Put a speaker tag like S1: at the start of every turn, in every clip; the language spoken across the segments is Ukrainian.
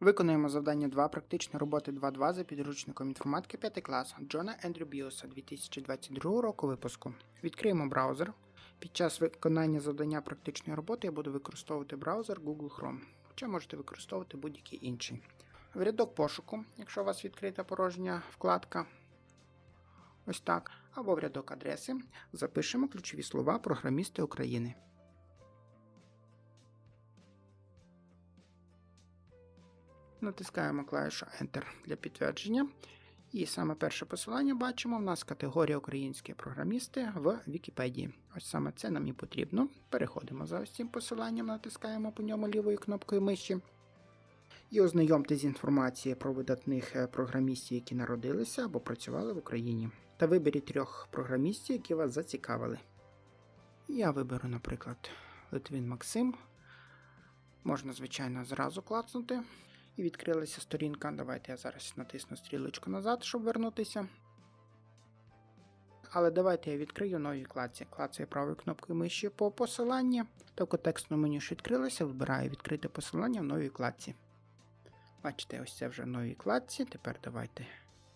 S1: Виконуємо завдання 2 практичної роботи 2.2 за підручником інформатики 5 клас Джона Ендрю Біоса 2022 року випуску. Відкриємо браузер. Під час виконання завдання практичної роботи я буду використовувати браузер Google Chrome, хоча можете використовувати будь-який інший. В рядок пошуку, якщо у вас відкрита порожня вкладка, ось так, або в рядок адреси, запишемо ключові слова програмісти України. Натискаємо клавішу Enter для підтвердження. І саме перше посилання бачимо, в нас категорія українські програмісти в Вікіпедії. Ось саме це нам і потрібно. Переходимо за ось цим посиланням, натискаємо по ньому лівою кнопкою миші. І ознайомтесь з інформацією про видатних е, програмістів, які народилися або працювали в Україні. Та виберіть трьох програмістів, які вас зацікавили. Я виберу, наприклад, Литвин Максим. Можна, звичайно, зразу клацнути. І відкрилася сторінка. Давайте я зараз натисну стрілочку назад, щоб вернутися. Але давайте я відкрию нові клаці. Клацаю правою кнопкою миші по посиланні. Так у текстному меню що відкрилося, вибираю відкрити посилання в новій кладці. Бачите, ось це вже в новій кладці. Тепер давайте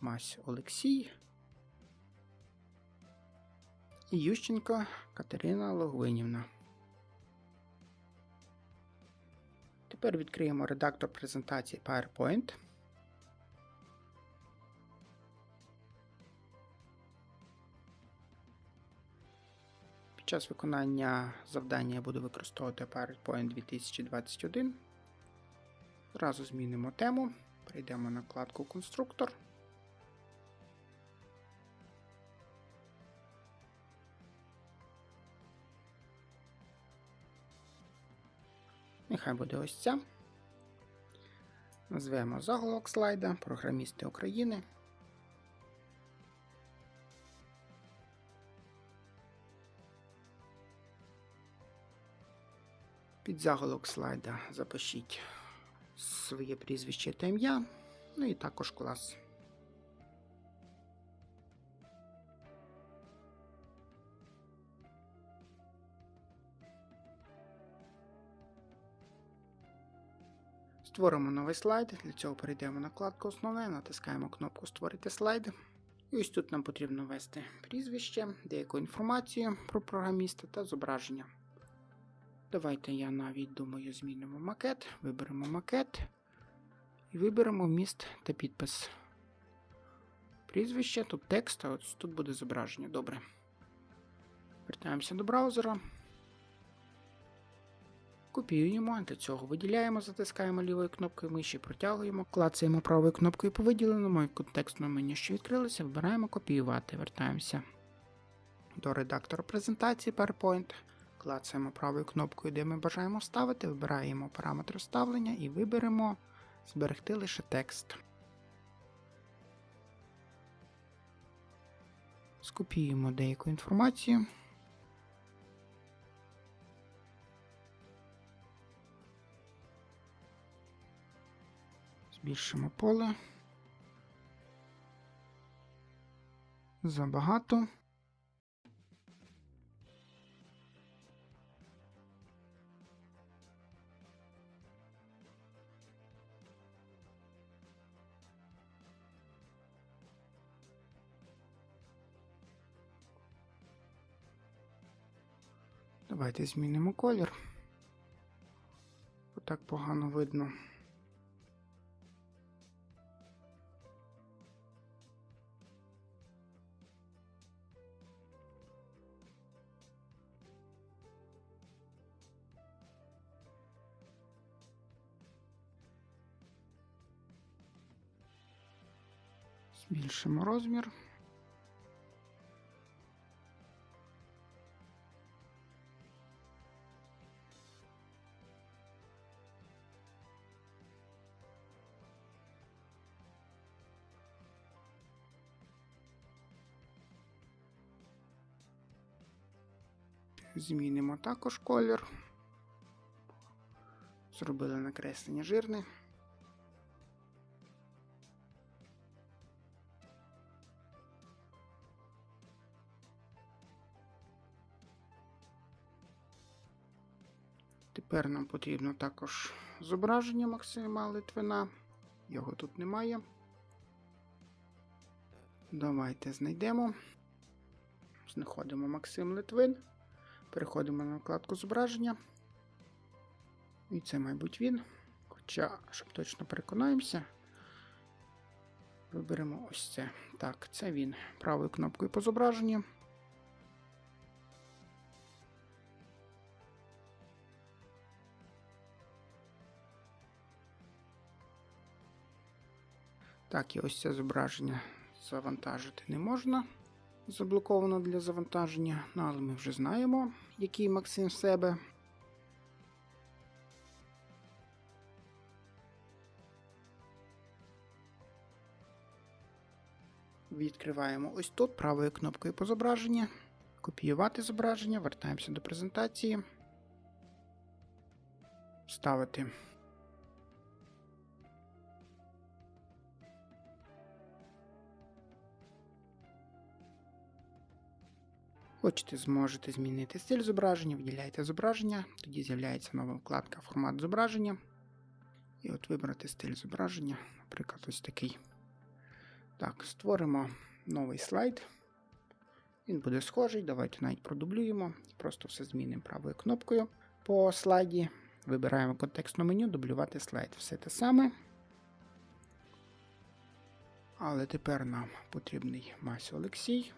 S1: Мась Олексій. І Ющенко Катерина Логвинівна. Тепер відкриємо редактор презентації PowerPoint. Під час виконання завдання я буду використовувати PowerPoint 2021. Зразу змінимо тему. Перейдемо на вкладку Конструктор. Нехай буде ось ця. Назвемо заголовок слайда Програмісти України. Під заголовок слайда запишіть своє прізвище та ім'я, ну і також клас. Створимо новий слайд. Для цього перейдемо на вкладку Основне, натискаємо кнопку Створити слайд. І ось тут нам потрібно ввести прізвище, деяку інформацію про програміста та зображення. Давайте я навіть думаю, змінимо макет, виберемо макет і виберемо вміст та підпис. Прізвище, тут текст, а ось тут буде зображення. Добре. Вертаємося до браузера. Копіюємо, для цього виділяємо, затискаємо лівою кнопкою миші, протягуємо, клацаємо правою кнопкою по виділеному і контекстному меню, що відкрилося, вибираємо копіювати. Вертаємося до редактора презентації PowerPoint. Клацаємо правою кнопкою, де ми бажаємо вставити, вибираємо параметри вставлення і виберемо зберегти лише текст. Скопіюємо деяку інформацію. Збільшимо поле. Забагато. Давайте змінимо колір. Так погано видно. Збільшимо розмір. Змінимо також колір. Зробили накреслення жирне. Тепер нам потрібно також зображення Максима Литвина. Його тут немає. Давайте знайдемо. Знаходимо Максим Литвин. Переходимо на вкладку зображення. І це, мабуть, він. Хоча, щоб точно переконаємося, виберемо ось це. Так, це він. Правою кнопкою по зображенню. Так, і ось це зображення завантажити не можна. Заблоковано для завантаження, ну, але ми вже знаємо, який Максим в себе. Відкриваємо ось тут правою кнопкою по зображенню. Копіювати зображення, вертаємося до презентації. Ставити. Хочете, зможете змінити стиль зображення, виділяєте зображення, тоді з'являється нова вкладка формат зображення. І от вибрати стиль зображення, наприклад, ось такий. Так, створимо новий слайд. Він буде схожий. Давайте навіть продублюємо. Просто все змінимо правою кнопкою по слайді. Вибираємо контекстне меню, дублювати слайд. Все те саме. Але тепер нам потрібний Масю Олексій.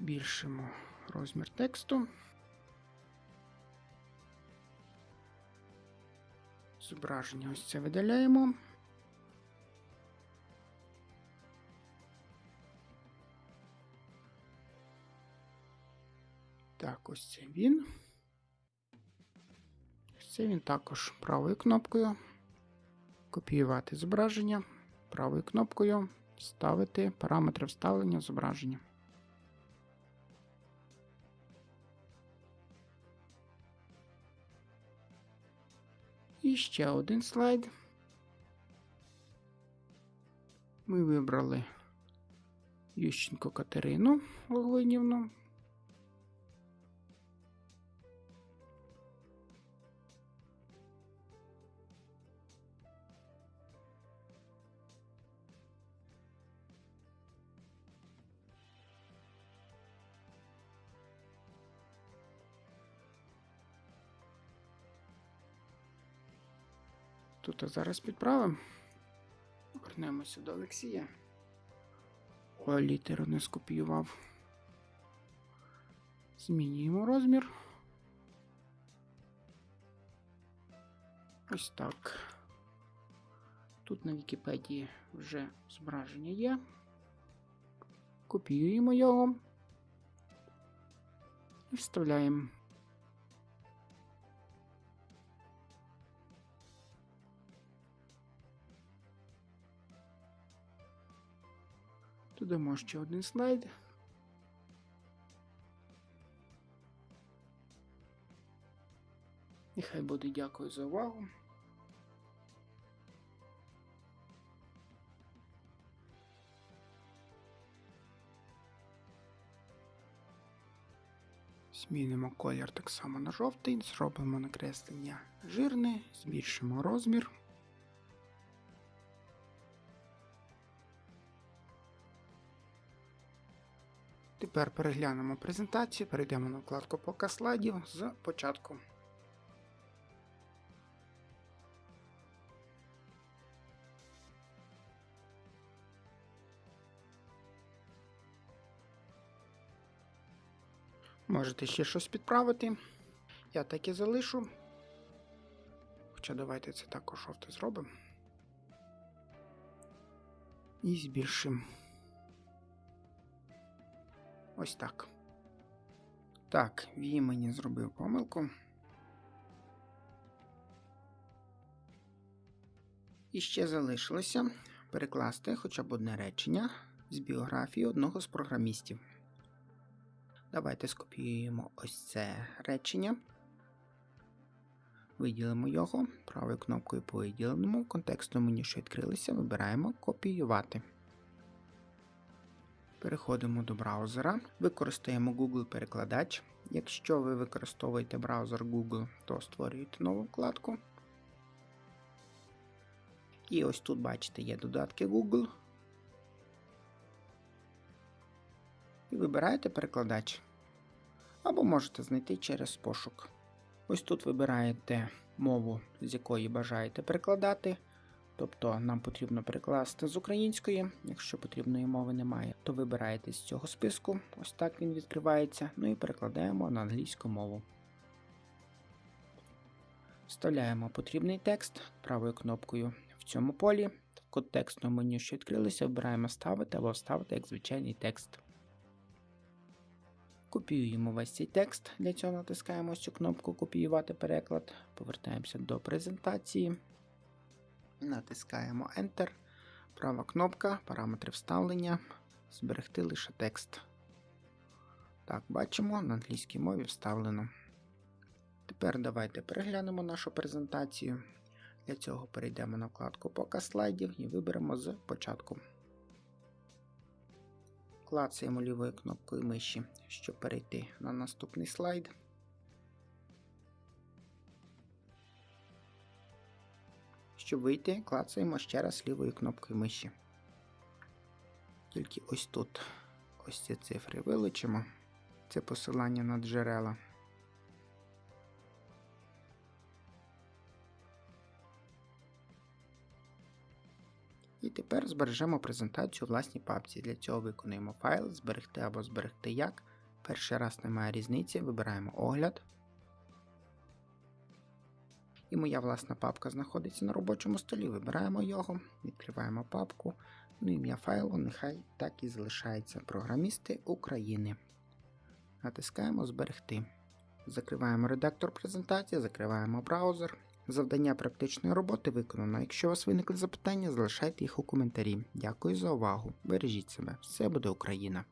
S1: Збільшимо розмір тексту. Зображення ось це видаляємо. Так, ось це він. Ось це він також правою кнопкою. Копіювати зображення. Правою кнопкою ставити параметри вставлення зображення. І ще один слайд. Ми вибрали Ющенко Катерину Логвинівну. Тут зараз підправимо. Вернемося до Олексія. О, літеру не скопіював. Змінюємо розмір. Ось так. Тут на Вікіпедії вже зображення є. Копіюємо його і вставляємо. Додамо ще один слайд. Нехай буде дякую за увагу. Змінимо колір так само на жовтий, зробимо накреслення жирне, збільшимо розмір. Тепер переглянемо презентацію, перейдемо на вкладку показ слайдів з початку. Можете ще щось підправити. Я так і залишу. Хоча давайте це також жовте зробимо. І збільшимо. Ось так. Так, в імені зробив помилку. І ще залишилося перекласти хоча б одне речення з біографії одного з програмістів. Давайте скопіюємо ось це речення. Виділимо його правою кнопкою по виділеному. В контекстному меню, що відкрилися, вибираємо Копіювати. Переходимо до браузера. Використаємо Google перекладач. Якщо ви використовуєте браузер Google, то створюєте нову вкладку. І ось тут, бачите, є додатки Google. І вибираєте перекладач. Або можете знайти через пошук. Ось тут вибираєте мову, з якої бажаєте перекладати. Тобто нам потрібно перекласти з української, якщо потрібної мови немає, то вибираєте з цього списку, ось так він відкривається, ну і перекладаємо на англійську мову. Вставляємо потрібний текст правою кнопкою в цьому полі. В контекстному меню, що відкрилося, вибираємо ставити або вставити як звичайний текст. Копіюємо весь цей текст. Для цього натискаємо цю кнопку Копіювати переклад. Повертаємося до презентації. Натискаємо Enter. Права кнопка, параметри вставлення. Зберегти лише текст. Так, бачимо, на англійській мові вставлено. Тепер давайте переглянемо нашу презентацію. Для цього перейдемо на вкладку Показ слайдів і виберемо з початку. Клацаємо лівою кнопкою миші, щоб перейти на наступний слайд. Щоб вийти, клацаємо ще раз лівою кнопкою миші. Тільки ось тут ось ці цифри вилучимо. Це посилання на джерела. І тепер збережемо презентацію власній папці. Для цього виконуємо файл, зберегти або зберегти як. Перший раз немає різниці, вибираємо огляд. І моя власна папка знаходиться на робочому столі. Вибираємо його, відкриваємо папку. Ну ім'я файлу нехай так і залишається. Програмісти України. Натискаємо Зберегти. Закриваємо редактор презентації, закриваємо браузер. Завдання практичної роботи виконано. Якщо у вас виникли запитання, залишайте їх у коментарі. Дякую за увагу. Бережіть себе. Все буде Україна!